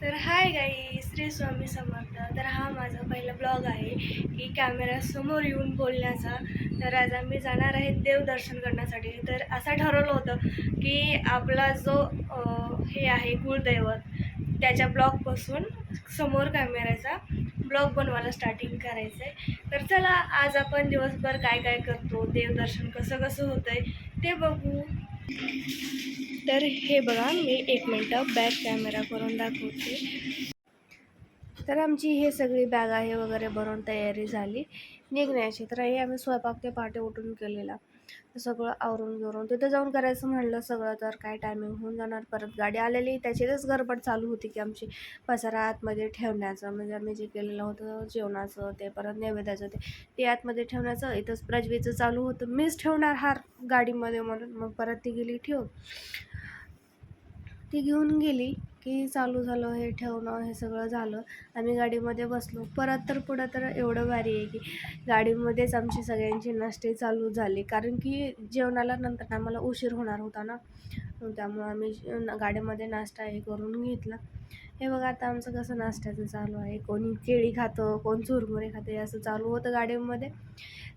तर हाय गाई श्री स्वामी समर्थ. तर हा माझा पहिला ब्लॉग आहे की कॅमेऱ्यासमोर येऊन बोलण्याचा. तर आज आम्ही जाणार आहे देवदर्शन करण्यासाठी. तर असं ठरवलं होतं की आपला जो हे आहे कुळदैवत त्याच्या ब्लॉगपासून समोर कॅमेऱ्याचा ब्लॉग बनवायला स्टार्टिंग करायचं आहे तर चला आज आपण दिवसभर काय काय करतो देवदर्शन कसं कसं होतं आहे ते बघू. तर हे बघा मी एक मिनटं बॅक कॅमेरा करून दाखवते. तर आमची हे सगळी बॅग आहे वगैरे भरून तयारी झाली. निघण्याची तर हे आम्ही स्वयंपाक ते पहाटे उठून केलेला. तर सगळं आवरून घेऊन तिथं जाऊन करायचं म्हणलं सगळं तर काय टायमिंग होऊन जाणार. परत गाडी आलेली त्याचीच गडबड चालू होती की आमची पसारा आतमध्ये ठेवण्याचं. म्हणजे आम्ही जे केलेलं होतं जेवणाचं ते परत नैवेद्याचं ते ते आतमध्ये ठेवण्याचं. इथंच प्रजवीचं चालू होतं. मीच ठेवणार हार गाडीमध्ये म्हणून. मग परत ती गेली ठेवून. ती घेऊन गेली. की चालू झालं हे ठेवणं हे सगळं झालं. आम्ही गाडीमध्ये बसलो. परत तर पुढं तर एवढं भारी आहे की गाडीमध्येच आमची सगळ्यांची नाश्ते चालू झाली. कारण की जेवणाला नंतर आम्हाला उशीर होणार होता ना. त्यामुळं आम्ही गाडीमध्ये नाश्ता हे करून घेतला. हे बघा आता आमचं कसं नाश्त्याचं चालू आहे. कोणी केळी खातं कोण चुरमुरे खाते असं चालू होतं गाडीमध्ये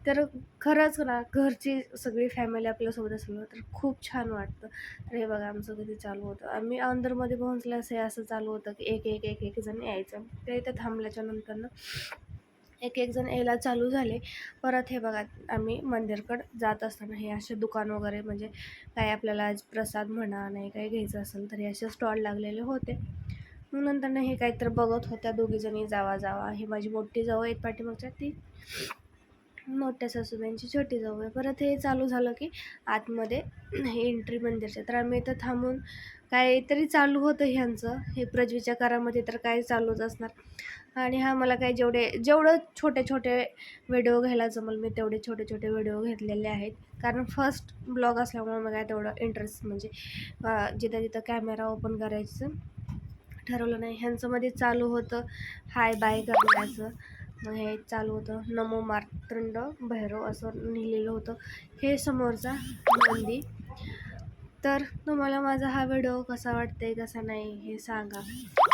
तर खरंच ना घरची सगळी फॅमिली आपल्यासोबत असलं तर खूप छान वाटतं. तर हे बघा आमचं कधी चालू होतं. आम्ही अंदरमध्ये पोहोचल्यास हे असं चालू होतं की एक एक एक एक जण यायचं. ते इथं थांबल्याच्या नंतरनं एक एक जण यायला चालू झाले. परत हे बघा आम्ही मंदिरकडं जात असताना हे असे दुकान वगैरे म्हणजे काय आपल्याला आज प्रसाद म्हणा नाही काही घ्यायचं असेल तर हे असे स्टॉल लागलेले होते. मग नंतर हे काहीतरी बघत होत्या दोघीजणी जावा जावा ही माझी मोठी जाऊ आहेत पाठीमागच्या ती. मोठ्या सासूबाईंची छोटी जाऊ आहे. परत हे चालू झालं की आतमध्ये हे एंट्री मंदिरच्या. तर आम्ही इथं थांबून काहीतरी चालू होतं ह्यांचं. हे प्रजवीच्या कारामध्ये तर काय चालूच असणार. आणि हा मला काय जेवढे जेवढं छोटे छोटे व्हिडिओ घ्यायला जमल मी तेवढे छोटे छोटे व्हिडिओ घेतलेले आहेत. कारण फर्स्ट ब्लॉग असल्यामुळे मला काय तेवढं इंटरेस्ट म्हणजे जिथं तिथं कॅमेरा ओपन करायचं ठरवलं नाही. ह्यांचं मध्ये चालू होतं. हाय बाय करायचं हे चालू होतं. नमो मार्तंड भैरव असं लिहिलेलं होतं. हे समोरचा नंदी. तर तुम्हाला माझा हा व्हिडिओ कसा वाटते कसा नाही हे सांगा.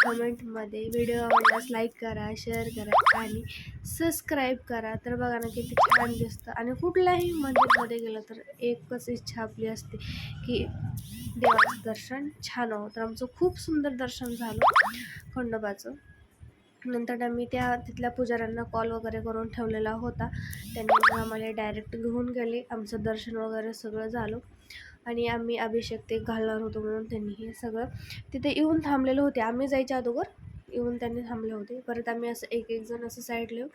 कमेंटमध्ये व्हिडिओ आवडल्यास लाईक करा शेअर करा आणि सबस्क्राईब करा. तर बघा ना किती छान दिसतं. आणि कुठल्याही मंदिरमध्ये गेलं तर एकच इच्छा आपली असते की देवाचं दर्शन छान हो तर आमचं खूप सुंदर दर्शन झालं खंडोबाचं. नंतर आम्ही त्या तिथल्या पुजाऱ्यांना कॉल वगैरे करून ठेवलेला होता. त्यांनी आम्हाला डायरेक्ट घेऊन गेले. आमचं दर्शन वगैरे सगळं झालं. आणि आम्ही अभिषेक ते घालणार होतो म्हणून त्यांनी हे सगळं तिथे येऊन थांबलेले होते. आम्ही जायच्या अगोदर येऊन त्यांनी थांबले होते. परत आम्ही असं एक एक जण असं साईडला येऊन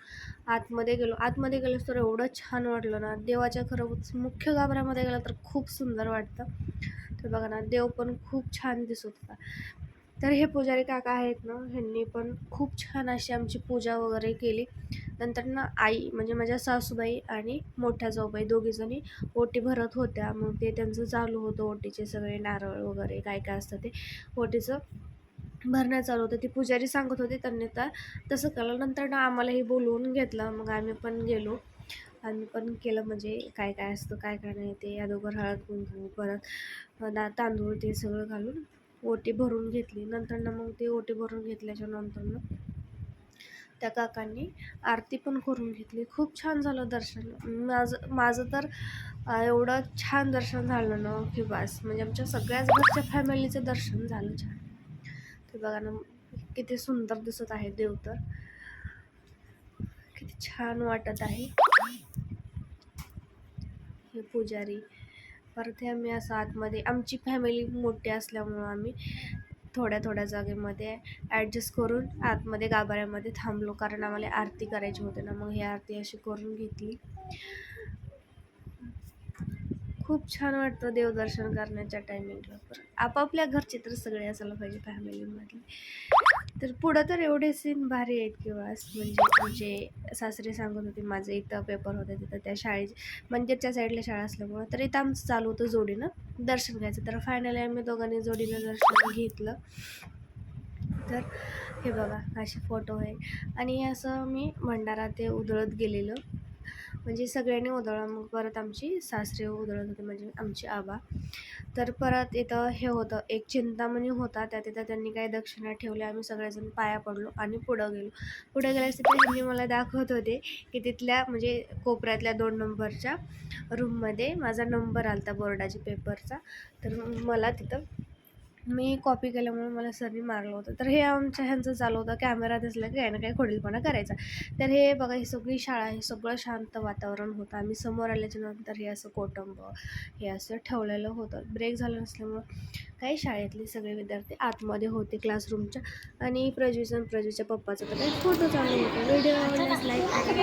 आतमध्ये गेलो. आतमध्ये गेलो तर एवढं छान वाटलं ना. देवाच्या खरंच मुख्य गाभाऱ्यामध्ये गेलं तर खूप सुंदर वाटतं. तर बघा ना देव पण खूप छान दिसत होता. तर हे पुजारी काका आहेत ना ह्यांनी पण खूप छान अशी आमची पूजा वगैरे केली. नंतर ना आई म्हणजे माझ्या सासूबाई आणि मोठ्या जाऊबाई दोघीजणी ओटी भरत होत्या. मग ते त्यांचं चालू होतं ओटीचे सगळे नारळ वगैरे काय काय असतं ते ओटीचं भरणं चालू होतं. ती पुजारी सांगत होते त्यांनी तर तसं केलं. नंतर ना आम्हालाही बोलवून घेतलं. मग आम्ही पण गेलो. आम्ही पण केलं म्हणजे काय काय असतं काय काय नाही ते. अगोदर हळद कुंकू परत दा तांदूळ ते सगळं घालून ओटी भरून घेतली. नंतरनं मग ते ओटी भरून घेतल्याच्या नंतर त्या काकांनी आरती पण करून घेतली. खूप छान झालं दर्शन. माझं माझं तर एवढं छान दर्शन झालं ना की बस. म्हणजे आमच्या सगळ्याच घरच्या फॅमिलीचं दर्शन झालं छान. ते बघा ना किती सुंदर दिसत आहे देव तर. किती छान वाटत आहे. हे पुजारी. परत हे आम्ही असं आतमध्ये आमची फॅमिली मोठी असल्यामुळं आम्ही थोड्या थोड्या जागेमध्ये ॲडजस्ट करून आतमध्ये गाभाऱ्यामध्ये थांबलो. कारण आम्हाला आरती करायची होती ना मग ही आरती अशी करून घेतली. खूप छान वाटतं देवदर्शन करण्याच्या टायमिंगला आपापल्या घरचे तर सगळे असायला पाहिजे फॅमिलीमध्ये तर पुढं तर एवढे सीन भारी आहेत किंवा म्हणजे म्हणजे सासरे सांगत होते माझं इथं पेपर होते तिथं त्या शाळेचे मंदिरच्या साईडला शाळा असल्यामुळं. तर इथं आमचं चालू होतं जोडीनं दर्शन घ्यायचं. तर फायनली आम्ही दोघांनी जोडीनं दर्शन घेतलं. तर हे बघा असे फोटो आहे. आणि असं मी भंडारा ते उधळत गेलेलं. म्हणजे सगळ्यांनी उधळलं मग परत आमची सासरे उधळत होते म्हणजे आमची आबा. तर परत इथं हे होतं एक चिंतामणी होता त्या तिथं त्यांनी काही दक्षिणा ठेवल्या आम्ही सगळेजण पाया पडलो आणि पुढं गेलो. पुढं गेल्यास तिथे मला दाखवत होते की तिथल्या म्हणजे कोपऱ्यातल्या दोन नंबरच्या रूममध्ये माझा नंबर आला होता बोर्डाच्या पेपरचा तर मला तिथं मी कॉपी केल्यामुळे मला सरनी मारलं होतं. तर हे आमच्या ह्यांचं चालू होतं. कॅमेरा दिसला की काही ना काही खोडीलपणा करायचा. तर हे बघा ही सगळी शाळा हे सगळं शांत वातावरण होतं. आम्ही समोर आल्याच्यानंतर हे असं कोटंब हे असं ठेवलेलं होतं. ब्रेक झालं नसल्यामुळं काही शाळेतले सगळे विद्यार्थी आतमध्ये होते क्लासरूमच्या आणि प्रज्यूचं आणि पप्पाचं तर काही फोटो चालू होतं व्हिडिओ लाईक